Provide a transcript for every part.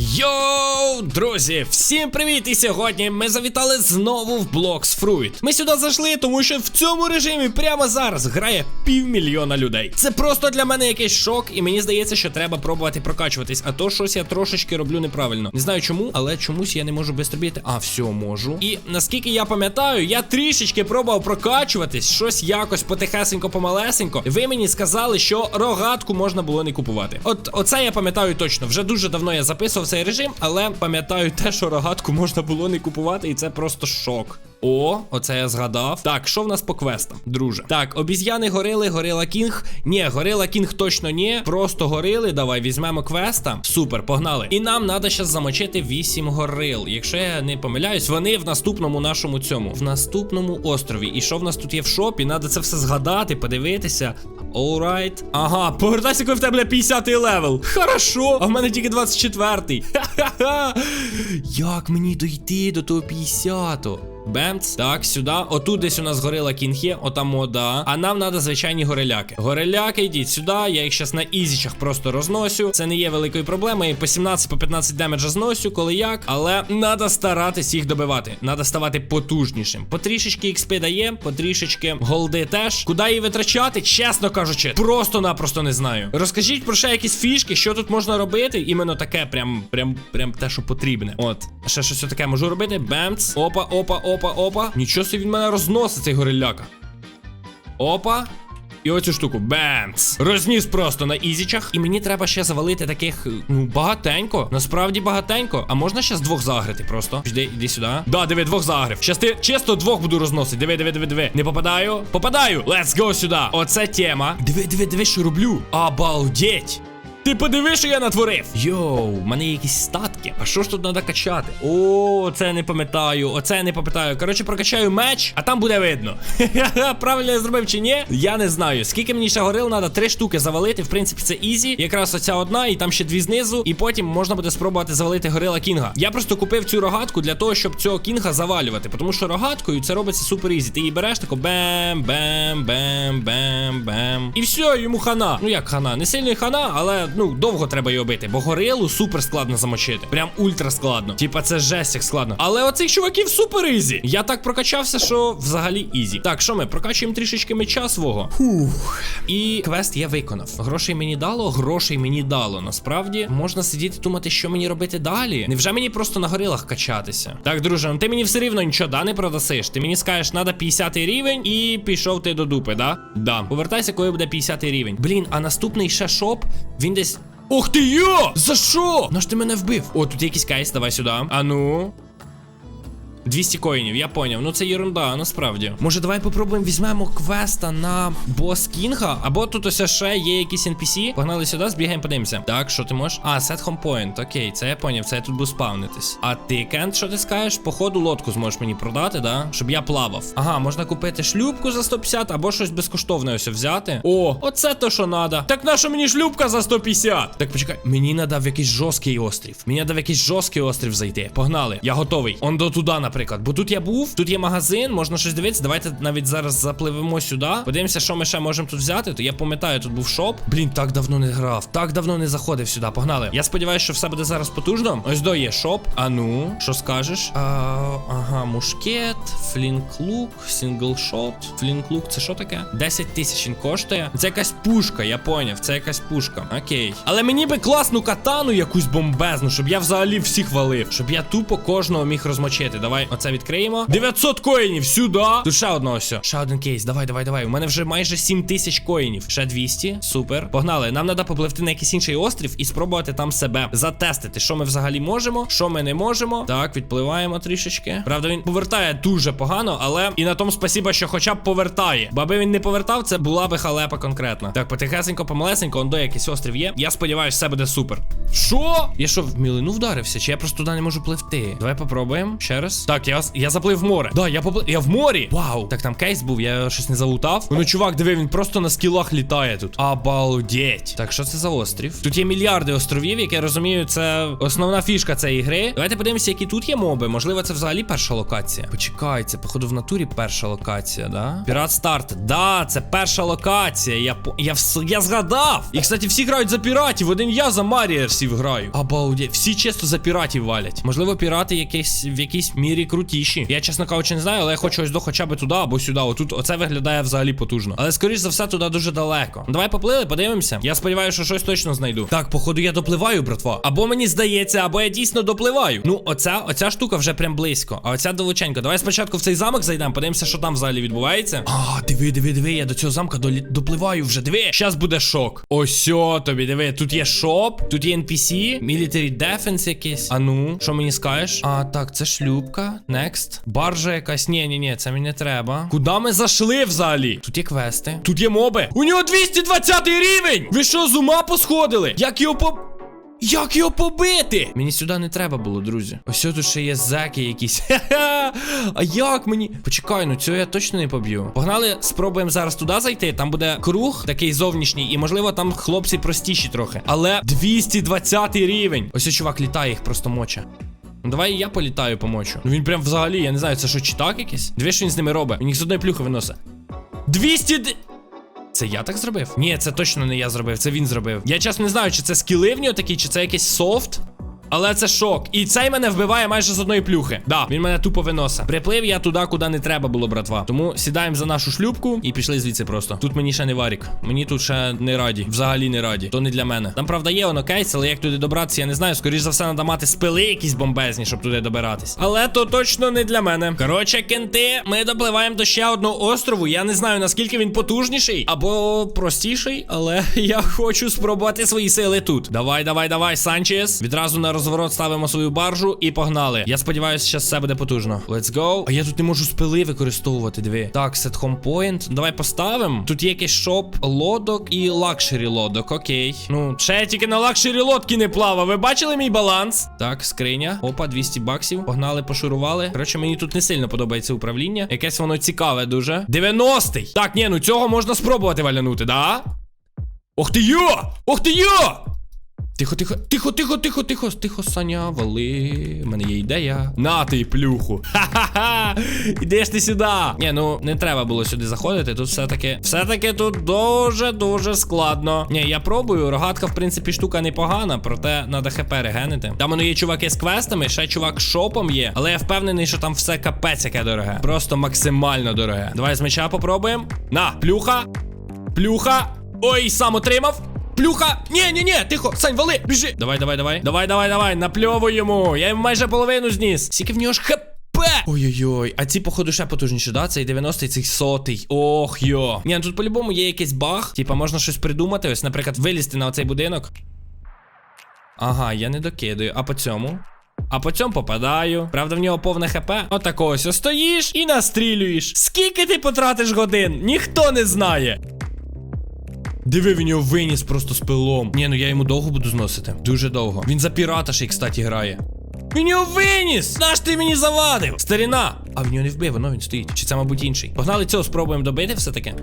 Йоу, друзі, всім привіт! І сьогодні ми завітали знову в Blocks Fruit. Ми сюди зайшли, тому що в цьому режимі прямо зараз грає півмільйона людей. Це просто для мене якийсь шок, і мені здається, що треба пробувати прокачуватись. А то щось я трошечки роблю неправильно. Не знаю чому, але чомусь я не можу швидко бігти. А, все, можу. І наскільки я пам'ятаю, я трішечки пробував прокачуватись, щось якось потихесенько, помалесенько. Ви мені сказали, що рогатку можна було не купувати. От оце я пам'ятаю точно. Вже дуже давно я записував цей режим, але пам'ятаю те, що рогатку можна було не купувати, і це просто шок. О, оце я згадав. Так, що в нас по квестам, друже? Так, обіз'яни горили, горила кінг. Ні, горила кінг точно ні. Просто горили. Давай візьмемо квеста. Супер, погнали. І нам треба зараз замочити 8 горил. Якщо я не помиляюсь, вони в наступному нашому цьому. В наступному острові. І що в нас тут є в шопі? Надо це все згадати, подивитися. Alright. Ага, повертайся, коли в тебе 50 левел. Хорошо. А в мене тільки 24-й. Ха-ха-ха. Як мені дойти до того 50-го? Бемц. Так, сюди. Отут десь у нас горила кінг є, отам мода. А нам треба звичайні гореляки. Гореляки, йдіть сюди. Я їх зараз на ізічах просто розносю. Це не є великою проблемою. По 17, по 15 демеджа зносю, коли як. Але треба старатись їх добивати. Треба ставати потужнішим. Потрішечки XP дає, потрішечки голди теж. Куди її витрачати? Чесно кажучи, просто-напросто не знаю. Розкажіть про ще якісь фішки, що тут можна робити. Іменно таке, прям, прям, прям те, що потрібне. От. Ще щось таке можу робити. Бемц. Опа, опа, опа, опа. опа. Нічого собі він мене розносить, цей гориляка. Опа. І оцю штуку. Бемц. Розніс просто на ізічах. І мені треба ще завалити таких, ну, багатенько. Насправді багатенько. А можна ще з двох загрити просто? Жди, іди сюди. Да, диви, двох загрив. Щас ти чисто двох буду розносити. Диви, диви, диви, диви. Не попадаю. Попадаю. Let's go сюди. Оце тема. Диви, диви, диви, що роблю. Обалдеть. Ти подиви, що я натворив. Йоу, в мене є якісь статки. А що ж тут треба качати? О, це я не пам'ятаю. Оце я не пам'ятаю. Коротше, прокачаю меч, а там буде видно. Правильно я зробив чи ні? Я не знаю. Скільки мені ще горил, треба три штуки завалити. В принципі, це ізі. Якраз оця одна, і там ще дві знизу. І потім можна буде спробувати завалити горила кінга. Я просто купив цю рогатку для того, щоб цього кінга завалювати. Тому що рогаткою це робиться супер ізі. Ти її береш, тако бем, бем, бем, бем, бем. І все, йому хана. Ну як хана? Не сильно й хана, але ну довго треба його бити. Бо горилу супер складно замочити. Прям ультра складно. Типа це жесть як складно. Але оцих чуваків супер ізі. Я так прокачався, що взагалі ізі. Так, що ми? Прокачуємо трішечки меча свого. Фух. І квест я виконав. Грошей мені дало, грошей мені дало. Насправді можна сидіти думати, що мені робити далі. Невже мені просто на горилах качатися? Так, друже, ну ти мені все рівно нічого да не продасиш. Ти мені скажеш, треба 50 рівень, і пішов ти до дупи, да? Да. Повертайся, коли буде 50 рівень. Блін, а наступний ще шоп, він десь. Ох ти йо! За що? Ну ж ти мене вбив? О, тут якийсь кайс, давай сюди. А ну. 200 коїнів, я поняв. Ну це єрунда, насправді. Може, давай попробуємо візьмемо квеста на бос Кінга, або тут ось ще є якісь NPC. Погнали сюди, збігаємо, подивимося. Так, що ти можеш? А, set home point. Окей, це я поняв, це я тут буду спавнитись. А ти, Кент, що ти скажеш? Походу, лодку зможеш мені продати, да? Щоб я плавав. Ага, можна купити шлюпку за 150, або щось безкоштовне ось взяти. О, оце то, що надо. Так наша мені шлюпка за 150? Так почекай, мені надо в якийсь жорсткий острів. Мені надо в якийсь жорсткий острів зайти. Погнали. Я готовий. Он до туди, наприклад. Бо тут я був, тут є магазин, можна щось дивитися. Давайте навіть зараз запливемо сюди. Подивимося, що ми ще можемо тут взяти. То я пам'ятаю, тут був шоп. Блін, так давно не грав. Так давно не заходив сюди. Погнали. Я сподіваюся, що все буде зараз потужно. Ось до є шоп. А ну, що скажеш? А, ага, мушкет, флінклук, сінглшот. Флінклук, це що таке? 10 тисяч він коштує. Це якась пушка, я поняв. Це якась пушка. Окей. Але мені би класну катану якусь бомбезну, щоб я взагалі всіх валив. Щоб я тупо кожного міг розмочити. Давай оце відкриємо. 900 коїнів сюди. Тут ще одного все. Ще один кейс. Давай, давай, давай. У мене вже майже 7 тисяч коїнів. Ще 200. Супер. Погнали. Нам треба попливти на якийсь інший острів і спробувати там себе затестити, що ми взагалі можемо, що ми не можемо. Так, відпливаємо трішечки. Правда, він повертає дуже погано, але і на тому спасіба, що хоча б повертає. Бо аби він не повертав, це була би халепа конкретна. Так, потихесенько, помалесенько, он до якийсь острів є. Я сподіваюся, все буде супер. Що? Я що, в мілину вдарився? Чи я просто туди не можу пливти? Давай попробуємо. Ще раз. Так, я, я заплив в море. Да, я поплив. Я в морі. Вау. Так там кейс був, я щось не залутав. Ну, чувак, диви, він просто на скілах літає тут. Обалдеть. Так, що це за острів? Тут є мільярди островів, як я розумію, це основна фішка цієї гри. Давайте подивимося, які тут є моби. Можливо, це взагалі перша локація. Почекай, це, походу, в натурі перша локація, да? Пірат старт. Да, це перша локація. Я по- я, я згадав. І, кстати, всі грають за піратів. Один я за Маріерсів граю. Обалдеть. Всі чисто за піратів валять. Можливо, пірати якісь в якійсь мірі крутіші. Я, чесно кажучи, не знаю, але я хочу ось до хоча б туди або сюди. Отут оце виглядає взагалі потужно. Але скоріш за все, туди дуже далеко. Ну, Давай поплили, подивимося. Я сподіваюся, що щось точно знайду. Так, походу, я допливаю, братва. Або мені здається, або я дійсно допливаю. Ну, оця, оця штука вже прям близько. А оця далеченько. Давай спочатку в цей замок зайдемо, подивимося, що там взагалі відбувається. А, диви, диви, диви, я до цього замка долі... допливаю вже. Диви. Щас буде шок. Ось тобі, диви. Тут є шоп, тут є NPC, Military Defense якийсь. А ну, що мені скажеш? А, так, це шлюпка. Next. Баржа якась. Ні, ні, ні, це мені не треба. Куди ми зайшли взагалі? Тут є квести. Тут є моби. У нього 220 рівень! Ви що, з ума посходили? Як його по. Як його побити? Мені сюди не треба було, друзі. Ось тут ще є зеки якісь. Ха-ха. А як мені? Почекай, ну цього я точно не поб'ю. Погнали, спробуємо зараз туди зайти. Там буде круг такий зовнішній, і можливо там хлопці простіші трохи. Але 220 рівень. Ось цей чувак літає, їх просто моче. Ну давай я політаю помочу. Ну він прям взагалі, я не знаю, це що читак якийсь? Дві що він з ними робить? Він їх з одної плюхи виносить. 200 д- це я так зробив? Ні, це точно не я зробив, це він зробив. Я чесно не знаю, чи це скіли в нього такі, чи це якийсь софт. Але це шок. І цей мене вбиває майже з одної плюхи. Да, він мене тупо виносить. Приплив я туди, куди не треба було, братва. Тому сідаємо за нашу шлюпку і пішли звідси просто. Тут мені ще не варік. Мені тут ще не раді. Взагалі не раді. То не для мене. Там, правда, є воно кейс, але як туди добратися, я не знаю. Скоріш за все, треба мати спили якісь бомбезні, щоб туди добиратись. Але то точно не для мене. Коротше, кенти, ми допливаємо до ще одного острову. Я не знаю, наскільки він потужніший або простіший, але я хочу спробувати свої сили тут. Давай, давай, давай, Санчес. Відразу на розворот ставимо свою баржу і погнали. Я сподіваюся, що все буде потужно. Let's go. А я тут не можу спили використовувати. Диви. Так, set home point. Давай поставимо. Тут є якийсь шоп лодок і лакшері лодок. Окей. Ну, ще я тільки на лакшері лодки не плавав. Ви бачили мій баланс? Так, скриня. Опа, 200 баксів. Погнали, пошурували. Коротше, мені тут не сильно подобається управління. Якесь воно цікаве дуже. 90-й. Так, ні, ну цього можна спробувати валянути, да? Ох ти йо! Ох ти йо! Тихо, тихо, тихо, тихо, тихо, тихо, тихо, Саня, вали. У мене є ідея. На ти плюху. Ха-ха-ха. Ідеш ти сюди. Ні, ну не треба було сюди заходити. Тут все-таки. Все-таки тут дуже-дуже складно. Ні, я пробую. Рогатка, в принципі, штука непогана, проте треба хп регенити. Там воно є чуваки з квестами, ще чувак шопом є. Але я впевнений, що там все капець яке дороге. Просто максимально дороге. Давай з меча попробуємо. На, плюха. Плюха. Ой, сам отримав. Плюха! Ні, ні, ні, тихо, Сань, вали, біжи. Давай, давай, давай. Давай, давай, давай. Напльовуй йому. Я йому майже половину зніс. Скільки в нього ж хп? Ой-ой-ой, а ці, походу, ще потужніші, да? Цей 90-й, цей сотий. Ох йо. Ні, ну тут по-любому є якийсь баг. Типа, можна щось придумати. Ось, наприклад, вилізти на оцей будинок. Ага, я не докидаю. А по цьому? А по цьому попадаю. Правда, в нього повне хп. Отак ось стоїш і настрілюєш. Скільки ти потратиш годин? Ніхто не знає. Диви, він його виніс просто з пилом. Ні, ну я йому довго буду зносити. Дуже довго. Він за пірата ще й, кстати, грає. Він його виніс! Наш ти мені завадив! Старіна! А в нього не вбив, воно він стоїть. Чи це, мабуть, інший? Погнали цього, спробуємо добити все-таки.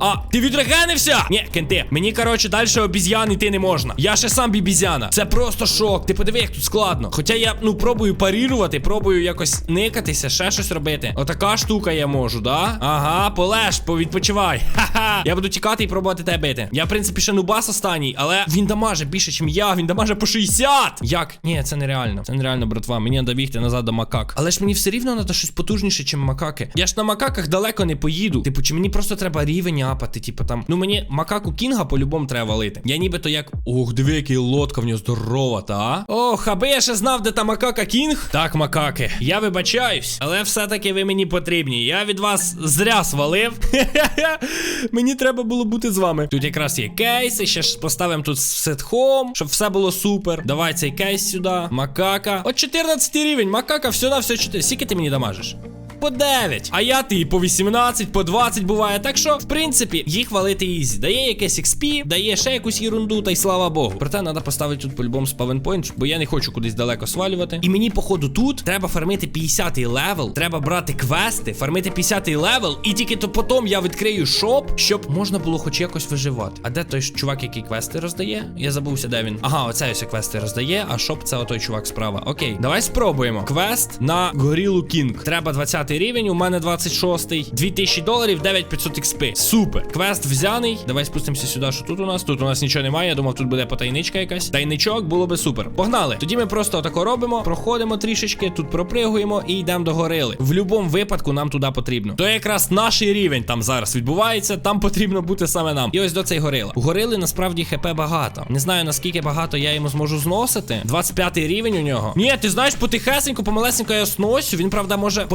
А, ти відрегенився? Ні, кенти. Мені, коротше, далі обіз'ян йти не можна. Я ще сам бібізяна. Це просто шок. Ти подиви, як тут складно. Хоча я, ну, пробую парірувати, пробую якось никатися, ще щось робити. Отака штука я можу, да? Ага, полеж, повідпочивай. Ха-ха. Я буду тікати і пробувати тебе бити. Я, в принципі, ще нубас останній, але він дамаже більше, ніж я. Він дамаже по 60. Як? Ні, це нереально. Це нереально, братва. Мені треба бігти назад до макак. Але ж мені все рівно треба щось потужніше, ніж макаки. Я ж на макаках далеко не поїду. Типу, чи мені просто треба рівень апати, типу там. Ну мені макаку кінга по-любому треба валити. Я нібито як. Ох, диви, який лодка в нього здорова, та? Ох, аби я ще знав, де та макака кінг. Так, макаки, я вибачаюсь, але все-таки ви мені потрібні. Я від вас зря свалив. Мені треба було бути з вами. Тут якраз є кейси, ще ж поставимо тут сетхом, щоб все було супер. Давай цей кейс сюди. Макака. От 14 рівень, макака, все на все 4. Скільки ти мені дамажиш? По 9. А я ти по 18, по 20 буває. Так що, в принципі, їх валити ізі. Дає якесь XP, дає ще якусь ерунду, та й слава Богу. Проте треба поставити тут по-любому спавенпойнт, бо я не хочу кудись далеко свалювати. І мені, походу, тут треба фармити 50-й левел, треба брати квести, фармити 50-й левел, і тільки то потім я відкрию шоп, щоб можна було хоч якось виживати. А де той чувак, який квести роздає? Я забувся, де він. Ага, оце ось квести роздає, а шоп це отой чувак справа. Окей, давай спробуємо. Квест на горілу Кінг. Треба 20 рівень, у мене 26-й. 2000 доларів, 9500 XP. Супер. Квест взяний. Давай спустимося сюди. Що тут у нас? Тут у нас нічого немає. Я думав, тут буде потайничка якась. Тайничок було би супер. Погнали. Тоді ми просто отако робимо, проходимо трішечки, тут пропригуємо і йдемо до горили. В будь-якому випадку нам туди потрібно. То якраз наш рівень там зараз відбувається. Там потрібно бути саме нам. І ось до цей горила. У горили насправді хп багато. Не знаю наскільки багато я йому зможу зносити. 25 рівень у нього. Ні, ти знаєш, потихесенько, помалесенько я сносю. Він правда може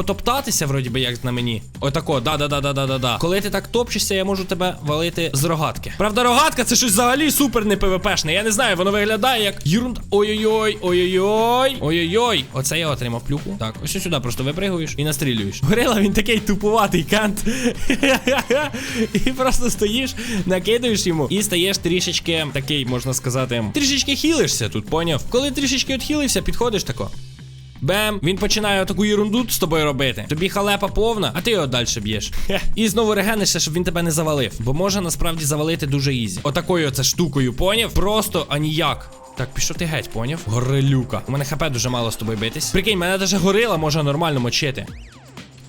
потоптатися, вроді би, як на мені. Отако, да-да-да-да-да-да. Коли ти так топчешся, я можу тебе валити з рогатки. Правда, рогатка це щось взагалі супер не ПВПшне. Я не знаю, воно виглядає як єрунда. Ой-ой-ой, ой-ой-ой, ой-ой-ой. Оце я отримав плюху. Так, ось сюди просто випригуєш і настрілюєш. Горила, він такий тупуватий кант. І просто стоїш, накидаєш йому і стаєш трішечки такий, можна сказати, трішечки хілишся тут, поняв? Коли трішечки відхилився, підходиш тако. Бем, він починає таку ерунду з тобою робити. Тобі халепа повна, а ти його далі б'єш. І знову регенишся, щоб він тебе не завалив. Бо може насправді завалити дуже ізі. Отакою оце штукою, поняв? Просто аніяк. Так, пішов ти геть, поняв? Горилюка. У мене хп дуже мало з тобою битись. Прикинь, мене даже горила може нормально мочити.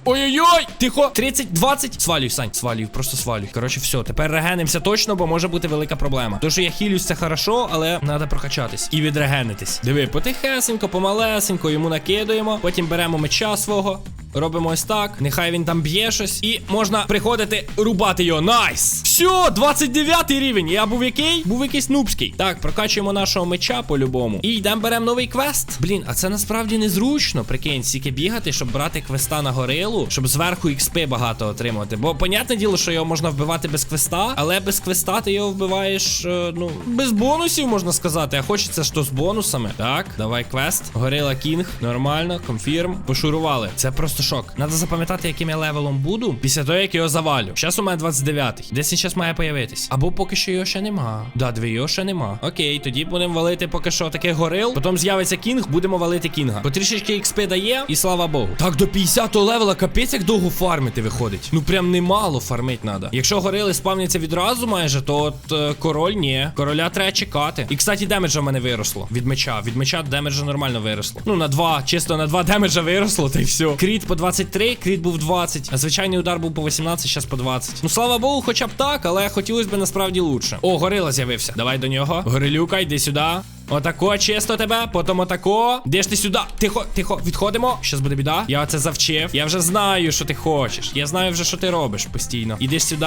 Ой-ой-ой! Тихо! 30, 20. Свалюй, Сань, свалюй, просто свалюй. Коротше, все, тепер регенимося точно, бо може бути велика проблема. То, що я хілюсь, це хорошо, але треба прокачатись і відрегенитись. Диви, потихесенько, помалесенько йому накидуємо. Потім беремо меча свого. Робимо ось так. Нехай він там б'є щось. І можна приходити рубати його. Найс! Все, 29 рівень. Я був який? Був якийсь нубський. Так, прокачуємо нашого меча по-любому. І йдемо беремо новий квест. Блін, а це насправді незручно. Прикинь, стільки бігати, щоб брати квеста на горилу, щоб зверху XP багато отримувати. Бо, понятне діло, що його можна вбивати без квеста, але без квеста ти його вбиваєш, е, ну, без бонусів, можна сказати. А хочеться що з бонусами. Так, давай квест. Горила Кінг. Нормально, конфірм. Пошурували. Це просто шок. Надо запам'ятати, яким я левелом буду після того, як його завалю. Зараз у мене 29-й. Десь він зараз має появитись. Або поки що його ще нема. Да, дві його ще нема. Окей, тоді будемо валити поки що таких горил. Потім з'явиться кінг, будемо валити кінга. Бо трішечки XP дає, і слава Богу. Так, до 50-го левела капець як довго фармити виходить. Ну прям немало фармить треба. Якщо горили спавняться відразу майже, то от е, король ні. Короля треба чекати. І кстати, демеджа в мене виросло. Від меча. Від меча демеджа нормально виросло. Ну, на 2, чисто на 2 демеджа виросло, та й все. Кріт по 23, кріт був 20, а звичайний удар був по 18, зараз по 20. Ну слава Богу, хоча б так, але хотілося б насправді лучше. О, горила з'явився. Давай до нього. Горилюка, йди сюди. Отако, чисто тебе, потім отако. Де ж ти сюди? Тихо, тихо, відходимо. Щас буде біда. Я це завчив. Я вже знаю, що ти хочеш. Я знаю вже, що ти робиш постійно. Ідеш сюди.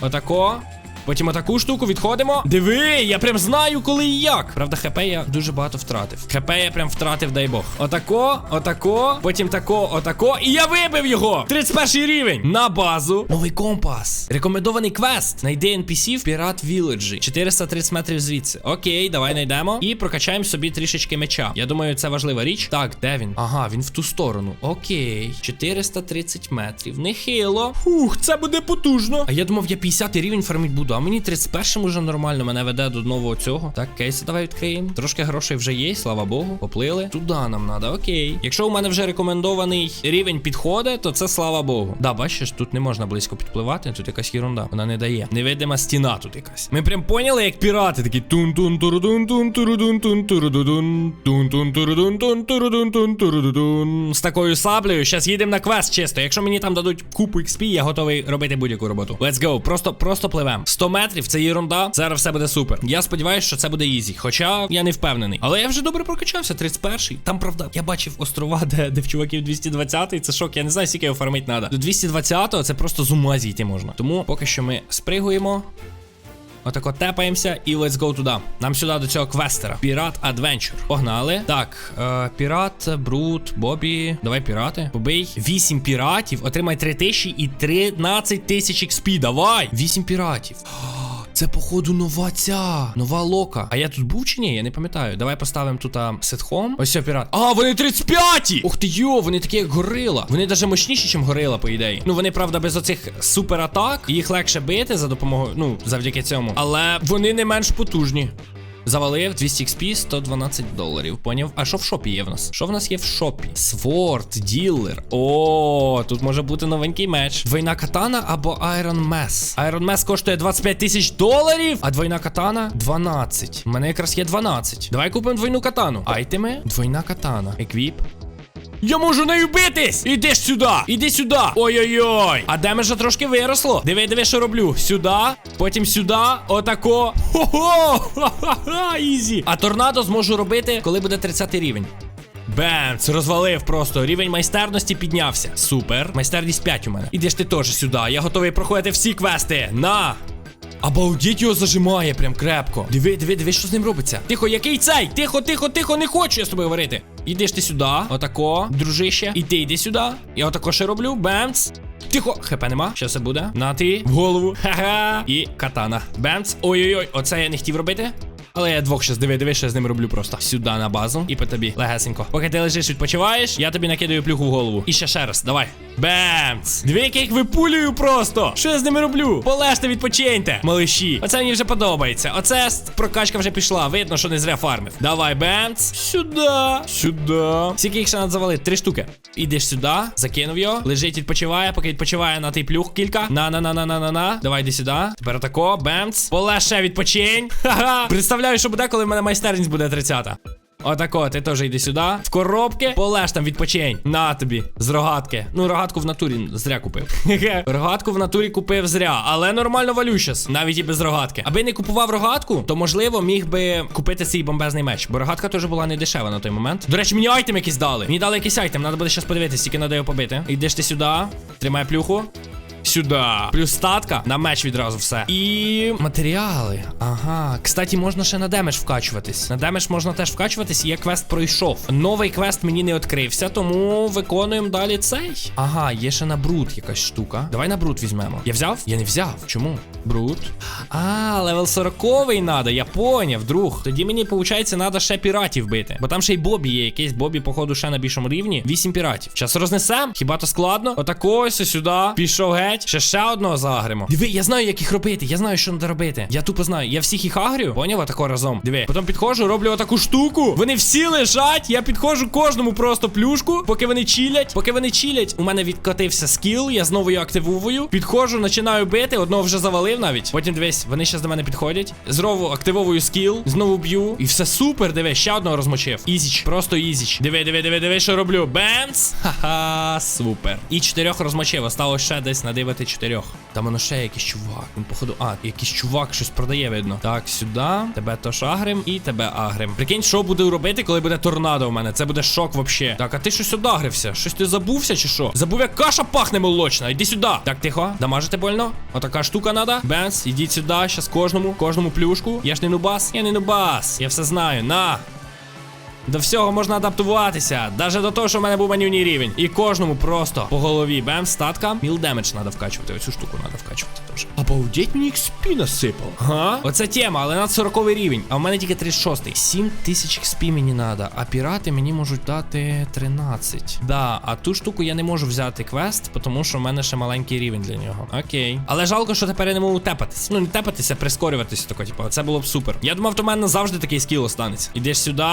Отако. Потім отаку штуку відходимо. Диви, я прям знаю, коли і як. Правда, хп я дуже багато втратив. хп я прям втратив, дай Бог. Отако, отако, потім тако, отако. І я вибив його! 31 рівень. На базу. Новий компас. Рекомендований квест. Найди NPC в Пірат Віледжі. 430 метрів звідси. Окей, давай знайдемо. І прокачаємо собі трішечки меча. Я думаю, це важлива річ. Так, де він? Ага, він в ту сторону. Окей. 430 метрів. Нехило. Фух, це буде потужно. А я думав, я 50 рівень фармить буду. А мені 31 уже нормально мене веде до нового цього. Так, кейси давай відкриємо. Трошки грошей вже є, слава Богу. Поплили. Туди нам треба, окей. Якщо у мене вже рекомендований рівень підходить, то це слава Богу. Да, бачиш, тут не можна близько підпливати, тут якась ерунда. Вона не дає. Невидима стіна тут якась. Ми прям поняли, як пірати такі тун тун турудун тун турудун тун турудун тун тун турудун тун турудун тун турудун З такою саблею. Щас їдемо на квест чисто. Якщо мені там дадуть купу XP, я готовий робити будь-яку роботу. Let's go. Просто, просто пливем. 100 метрів це єрунда. Зараз все буде супер. Я сподіваюся, що це буде ізі. Хоча я не впевнений. Але я вже добре прокачався. 31-й. Там правда, я бачив острова, де, де в чуваків 220-й. Це шок. Я не знаю, скільки його фармить треба. До 220-го це просто з ума зійти можна. Тому поки що ми спригуємо. Отако тепаємося і let's go туди. Нам сюди до цього квестера. Пірат Адвенчур. Погнали. Так, е, пірат, бруд, Бобі. Давай пірати. Побий. 8 піратів. Отримай 3 тисячі і 13 тисяч експі. Давай! 8 піратів. Це, походу, нова ця. Нова лока. А я тут був чи ні? Я не пам'ятаю. Давай поставимо тут сетхом. Ось пірат. А, вони 35-ті! Ух ти йо, вони такі як горила. Вони навіть мощніші, ніж горила, по ідеї. Ну вони, правда, без оцих суператак. Їх легше бити за допомогою, ну, завдяки цьому. Але вони не менш потужні. Завалив 200 XP, 112 доларів. Поняв? А що в шопі є в нас? Що в нас є в шопі? Сворд, ділер. О, тут може бути новенький меч. Двойна катана або Iron Mess. Iron Mess коштує 25 тисяч доларів, а двойна катана 12. У мене якраз є 12. Давай купимо двойну катану. Айтеми, двойна катана. Еквіп. Я можу нею битись! Іди ж сюди! Іди сюди! Ой-ой-ой! А демеджа трошки виросло. Диви, диви, що роблю. Сюди, потім сюди, отако. Хо-хо! Ха-ха-ха! Ізі! А торнадо зможу робити, коли буде 30 рівень. Бемц, розвалив просто. Рівень майстерності піднявся. Супер. Майстерність 5 у мене. Ідеш ти теж сюди. Я готовий проходити всі квести. На! Обалдіть його зажимає прям крепко. Диви, диви, диви, що з ним робиться. Тихо, який цей? Тихо, тихо, тихо, не хочу я з тобою говорити. Ідеш ти сюди, отако, дружище. І ти йди сюди. Я отако ще роблю. Бемц. Тихо, хп нема. Що це буде? На ти в голову. Ха-ха. І катана. Бемц. Ой-ой-ой, оце я не хотів робити. Але я двох щас диви, диви, що я з ним роблю просто. Сюди на базу і по тобі. Легесенько. Поки ти лежиш, відпочиваєш, я тобі накидаю плюху в голову. І ще ще раз, давай. Бемц! Дві яких випулюю просто. Що я з ними роблю? Полежте, відпочиньте, малиші. Оце мені вже подобається. Оце прокачка вже пішла. Видно, що не зря фармив. Давай, бемц. Сюди. Сюди. Скільки їх ще треба завалити? Три штуки. Ідеш сюди, закинув його. Лежить, відпочиває, поки відпочиває на той плюх кілька. На на на на на на на. Давай йди сюди. Тепер тако, бемц. Полеже відпочинь. Ха-ха. Що буде, коли в мене майстерність буде 30-та. Отако, ти теж йди сюди. В коробки, полеж там відпочинь. На тобі. З рогатки. Ну, рогатку в натурі зря купив. Рогатку в натурі купив зря, але нормально валю щас, навіть і без рогатки. Аби не купував рогатку, то можливо міг би купити цей бомбезний меч. Бо рогатка теж була не дешева на той момент. До речі, мені айтем якийсь дали. Мені дали якийсь айтем, треба буде щас подивитися, тільки треба його побити. Йдеш ти сюди, тримай плюху. Сюди. Плюс статка на меч відразу все. І матеріали. Ага. Кстати, можна ще на демедж вкачуватись. На демедж можна теж вкачуватись, і я квест пройшов. Новий квест мені не відкрився, тому виконуємо далі цей. Ага, є ще на брут якась штука. Давай на брут візьмемо. Я взяв? Я не взяв. Чому? Брут. А, левел 40 надо, я поняв, друг. Тоді мені, виходить, треба ще піратів бити. Бо там ще й Бобі є якийсь Бобі, походу, ще на більшому рівні. Вісім піратів. Зараз рознесем. Хіба то складно? Отако сюди. Пішов геть. Ще ще одного загримо. Диви, я знаю, як їх робити. Я знаю, що треба робити. Я тупо знаю. Я всіх їх агрю. Поняв отако разом. Диви. Потім підходжу, роблю отаку штуку. Вони всі лежать. Я підходжу кожному просто плюшку, поки вони чилять. Поки вони чилять, у мене відкотився скіл. Я знову його активовую. Підходжу, починаю бити. Одного вже завалив навіть. Потім дивись, вони ще до мене підходять. Знову активовую скіл, знову б'ю. І все супер. Диви, ще одного розмочив. Ізіч, просто ізіч. Диви, диви, диви, диви, що роблю. Бемц. Ха-ха, супер. І чотирьох розмочив. Осталось ще десь надивити чотирьох. Там воно ще якийсь чувак. Він, походу, а, якийсь чувак щось продає, видно. Так, сюди. Тебе теж агрим і тебе агрим. Прикинь, що буду робити, коли буде торнадо у мене. Це буде шок вообще. Так, а ти щось одагрився? Щось ти забувся чи що? Забув, як каша пахне молочна. Іди сюди. Так, тихо. Дамажити больно. Отака штука надо. Бенс, ідіть сюди. Щас кожному, кожному плюшку. Я ж не нубас. Я не нубас. Я все знаю. На. До всього можна адаптуватися, навіть до того, що в мене був манівний рівень. І кожному просто по голові. Бем, статка. Міл демедж треба вкачувати. Оцю штуку треба вкачувати теж. Обалдеть мені XP насипав. Ага. Оце тема, але над 40 рівень. А в мене тільки 36. 7 тисяч XP мені треба. А пірати мені можуть дати 13. Да, а ту штуку я не можу взяти квест, тому що в мене ще маленький рівень для нього. Окей. Але жалко, що тепер я не можу тепатись. Ну, не тепатися, прискорюватися тако, типу. Це було б супер. Я думав, то в мене завжди такий скіл останеться. Ідеш сюди.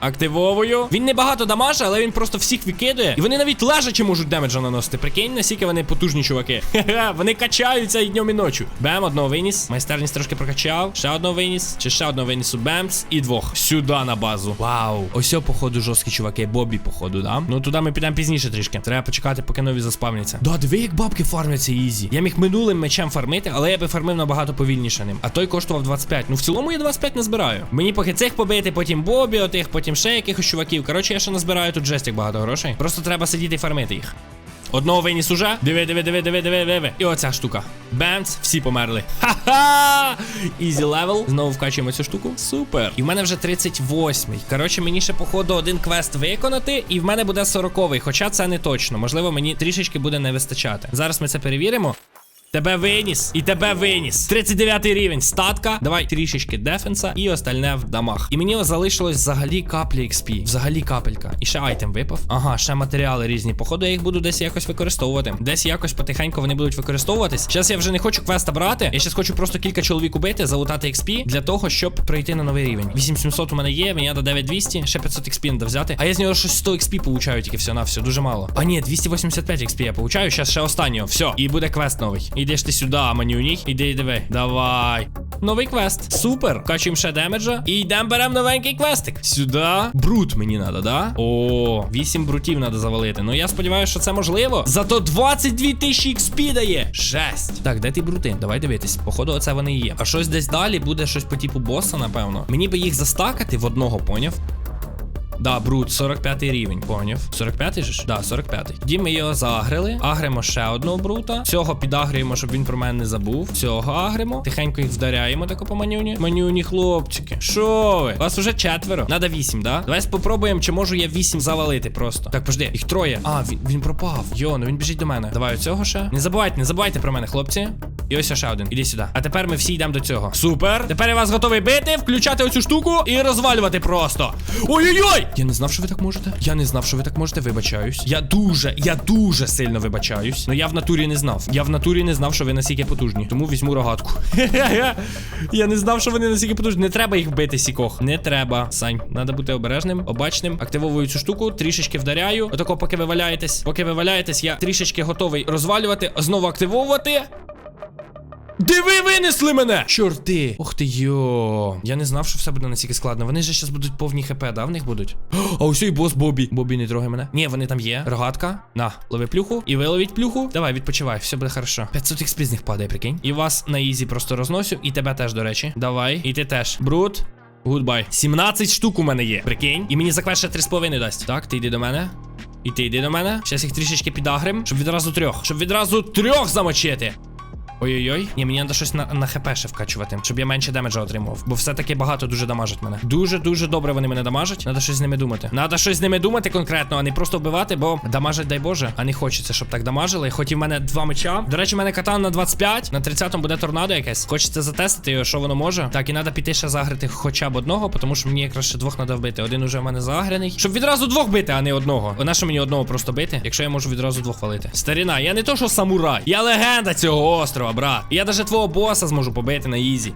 Активовую. Він не багато дамаже, але він просто всіх викидує. І вони навіть лежачи можуть демеджа наносити. Прикинь, наскільки вони потужні чуваки. Хе-хе, вони качаються і днем і ночі. Бем, одного виніс. Майстерність трошки прокачав. Ще одного виніс. Чи ще одного винісу. Бемц. І двох. Сюди на базу. Вау. Ось, походу, жорсткі чуваки. Бобі, походу, да? Ну туди ми підемо пізніше трішки. Треба почекати, поки нові заспавняться. Да, диви, як бабки фармляться ізі. Я міг минулим мечем фармити, але я би фармив набагато повільніше ним. А той коштував 25. Ну в цілому я 25 не збираю. Мені поки цих побити, потім Бобі, отих, потім ще якихось чуваків. Коротше, я ще назбираю тут жестик багато грошей. Просто треба сидіти і фармити їх. Одного виніс уже. Диви, диви, диви, диви, диви, диви. І оця штука. Бемц, всі померли. Ха-ха! Ізі левел. Знову вкачуємо цю штуку. Супер. І в мене вже 38-й. Коротше, мені ще, походу, один квест виконати, і в мене буде 40-й. Хоча це не точно. Можливо, мені трішечки буде не вистачати. Зараз ми це перевіримо. Тебе виніс і тебе виніс. 39 рівень статка. Давай трішечки дефенса і остальне в дамах. І мені залишилось взагалі каплі XP. Взагалі капелька. І ще айтем випав. Ага, ще матеріали різні. Походу, я їх буду десь якось використовувати. Десь якось потихеньку вони будуть використовуватись. Зараз я вже не хочу квеста брати. Я зараз хочу просто кілька чоловік убити, залутати XP для того, щоб пройти на новий рівень. 8700 у мене є, мені треба 9200, ще 500 XP треба взяти. А я з нього щось 100 XP получаю тільки все на все, дуже мало. А ні, 285 XP я получаю. Зараз ще останнього. Все, і буде квест новий. Ідеш ти сюди, манюній. Іди, диви. Давай. Новий квест. Супер. Качуємо ще демеджа. І йдемо беремо новенький квестик. Сюди. Брут мені треба, да? О, 8 брутів треба завалити. Ну я сподіваюся, що це можливо. Зато 22 тисячі XP дає. Жесть. Так, де ті брути? Давай дивитись. Походу, оце вони і є. А щось десь далі буде щось по типу боса, напевно. Мені би їх застакати в одного, поняв? Да, брут, 45 рівень, поняв. 45 же ж? Да, 45. Тоді ми його загрили. Агримо ще одного брута. Цього підагрюємо, щоб він про мене не забув. Цього агримо. Тихенько їх вдаряємо тако по манюні. Манюні, хлопчики. Що ви? Вас уже четверо. Надо вісім, да? Давай спробуємо, чи можу я вісім завалити просто. Так, пожди, їх троє. А, він, він пропав. Йо, ну він біжить до мене. Давай оцього ще. Не забувайте, не забувайте про мене, хлопці. І ось ще один. Іди сюди. А тепер ми всі йдемо до цього. Супер. Тепер я вас готовий бити, включати оцю штуку і розвалювати просто. Ой-ой-ой! Я не знав, що ви так можете. Я не знав, що ви так можете. Вибачаюсь. Я дуже, я дуже сильно вибачаюсь. Ну я в натурі не знав. Я в натурі не знав, що ви настільки потужні. Тому візьму рогатку. Я не знав, що вони настільки потужні. Не треба їх бити, сікох. Не треба. Сань, треба бути обережним, обачним. Активовую цю штуку, трішечки вдаряю. Отако, поки ви валяєтесь. Поки ви валяєтесь, я трішечки готовий розвалювати, знову активовувати. Диви, винесли мене! Чорти! Ох ти йо. Я не знав, що все буде настільки складно. Вони же зараз будуть повні хп, да? В них будуть. А ось і бос Бобі. Бобі, не трогай мене. Ні, вони там є. Рогатка. На, лови плюху. І ви ловіть плюху. Давай, відпочивай, все буде хорошо. 500 XP з падає, прикинь. І вас на ізі просто розносю. І тебе теж, до речі. Давай. І ти теж. Брут. Гудбай. 17 штук у мене є. Прикинь. І мені за ще 3,5 дасть. Так, ти йди до мене. І ти йди до мене. Зараз їх трішечки підагрим, щоб відразу трьох. Щоб відразу трьох замочити. Ой-ой-ой. Ні, мені треба щось на, на хп ще вкачувати, щоб я менше демеджа отримував. Бо все-таки багато дуже дамажить мене. Дуже-дуже добре вони мене дамажать. Треба щось з ними думати. Треба щось з ними думати конкретно, а не просто вбивати, бо дамажить, дай Боже. А не хочеться, щоб так дамажили. Хоч і в мене два меча. До речі, в мене катан на 25, на 30-му буде торнадо якесь. Хочеться затестити його, що воно може. Так, і треба піти ще загрити хоча б одного, тому що мені якраз ще двох треба вбити. Один уже в мене загрений. Щоб відразу двох бити, а не одного. Вона що мені одного просто бити, якщо я можу відразу двох валити. Старіна, я не то, що самурай. Я легенда цього острова, брат. Я даже твого боса зможу побити на ізі.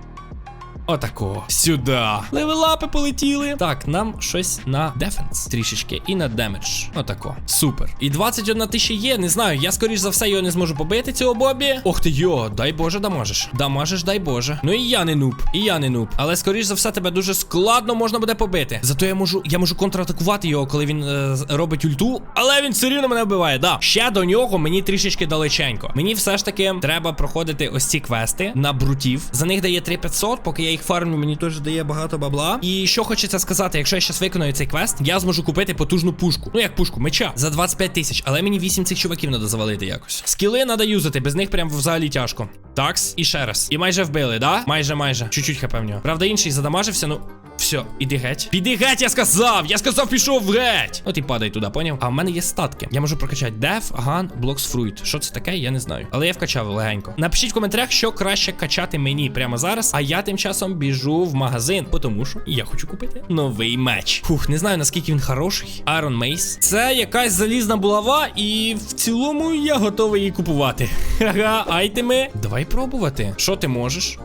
Отако. Сюди. Левелапи полетіли. Так, нам щось на дефенс трішечки і на демедж. Отако. Супер. І 21 тисяча є. Не знаю. Я скоріш за все його не зможу побити, цього Бобі. Ох ти йо, дай Боже, дамажиш. Дамажиш, дай Боже. Ну і я не нуб. І я не нуб. Але скоріш за все тебе дуже складно можна буде побити. Зато я можу я можу контратакувати його, коли він е, робить ульту. Але він все рівно мене вбиває. Да. Ще до нього мені трішечки далеченько. Мені все ж таки треба проходити ось ці квести на брутів. За них дає 3500, поки я їх фармлю, мені теж дає багато бабла. І що хочеться сказати, якщо я зараз виконую цей квест, я зможу купити потужну пушку. Ну як пушку, меча за 25 тисяч, але мені 8 цих чуваків треба завалити якось. Скіли треба юзати, без них прям взагалі тяжко. Такс, і ще раз. І майже вбили, да? Майже, майже. Чуть-чуть нього. Правда, інший задамажився, ну. Все, іди геть. Піди геть, я сказав! Я сказав, пішов геть! От і падай туди, поняв? А в мене є статки. Я можу прокачати Def, Gun, Blocks Fruit. Що це таке, я не знаю. Але я вкачав легенько. Напишіть в коментарях, що краще качати мені прямо зараз. А я тим часом біжу в магазин, тому що я хочу купити новий меч. Фух, не знаю наскільки він хороший. Iron Mace. Це якась залізна булава, і в цілому я готовий її купувати. Ха-ха, айтеми. Давай пробувати. Що ти можеш?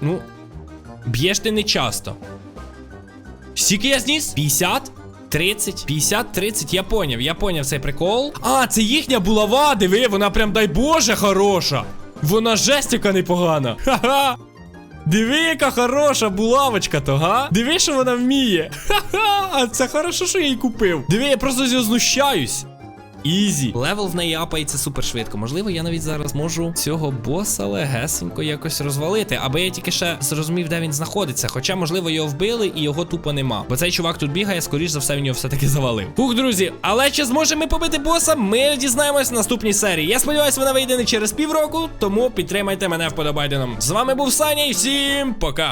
Ну, б'єш ти не часто. Скільки я зніс? 50? 30, 50, 30, я поняв, я поняв цей прикол. А, це їхня булава, диви, вона прям дай Боже хороша. Вона жесть яка непогана. Ха-ха. Диви, яка хороша булавочка то, га? Диви, що вона вміє. Ха-ха, а це хорошо, що я її купив. Диви, я просто знущаюсь. Ізі. Левел в неї апається супер швидко. Можливо, я навіть зараз можу цього боса легесенько якось розвалити, аби я тільки ще зрозумів, де він знаходиться. Хоча, можливо, його вбили і його тупо нема. Бо цей чувак тут бігає, скоріш за все, він його все-таки завалив. Хух, друзі, але чи зможемо ми побити боса? Ми дізнаємось в наступній серії. Я сподіваюся, вона вийде не через півроку, тому підтримайте мене вподобайденом. З вами був Саня і всім пока.